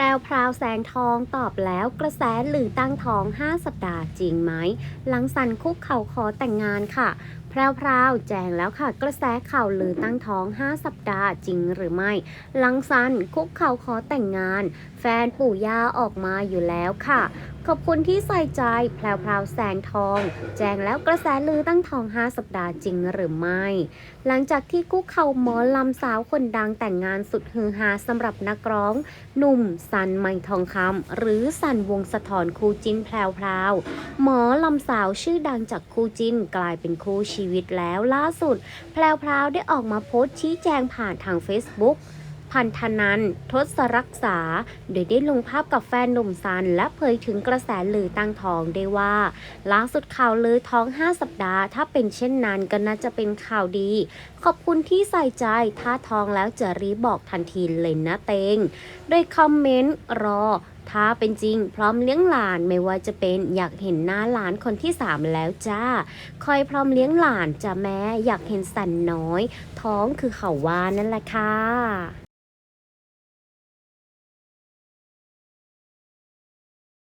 พรวพราวแสงทองตอบแล้วกระแสหรือตั้งท้อง 5 สัปดาห์จริงไหม หลังสันคุกเข่าขอแต่งงานค่ะแพรวพราวแจ้งแล้วค่ะ กระแสข่าวลือตั้งท้อง 5 สัปดาห์จริงหรือไม่หลังสันคุกเข่าขอแต่งงาน แฟนปู่ย่าออกมาอยู่แล้วค่ะ ขอบคุณที่ใส่ใจ แพรวพราวแสงทอง แจ้งแล้วกระแสลือตั้งทอง 5 สัปดาห์จริงหรือไม่ หลังจากที่คุกเข่าหมอลำสาวคนดังแต่งงานสุดฮือฮาสำหรับนักร้อง หนุ่มสันไม่ทองคำหรือสันวงสะทอนคู่จิ้นแพรวพราว หมอลำสาวชื่อดังจากคู่จิ้นกลายเป็นคู่ชีวิตแล้วล่าสุด แพรวพราวได้ออกมาโพสต์ชี้แจงผ่านทาง Facebook พันธนันทศรักษา โดยได้ลงภาพกับแฟนหนุ่มซัน และเผยถึงกระแสลือตั้งท้องได้ว่าล่าสุดข่าวลือท้อง 5 สัปดาห์ ถ้าเป็นเช่นนั้นก็น่าจะเป็นข่าวดี ขอบคุณที่ใส่ใจ ถ้าท้องแล้วจะรีบบอกทันทีเลยนะเตง โดยคอมเมนต์รอถ้าเป็นจริงพร้อมเลี้ยงหลานไม่ว่าจะเป็นอยากเห็นหน้าหลานคนที่ 3 แล้วจ้า คอยพร้อมเลี้ยงหลานจ้าแม่อยากเห็นสันน้อย ท้องคือเขาว่านั่นแหละค่ะ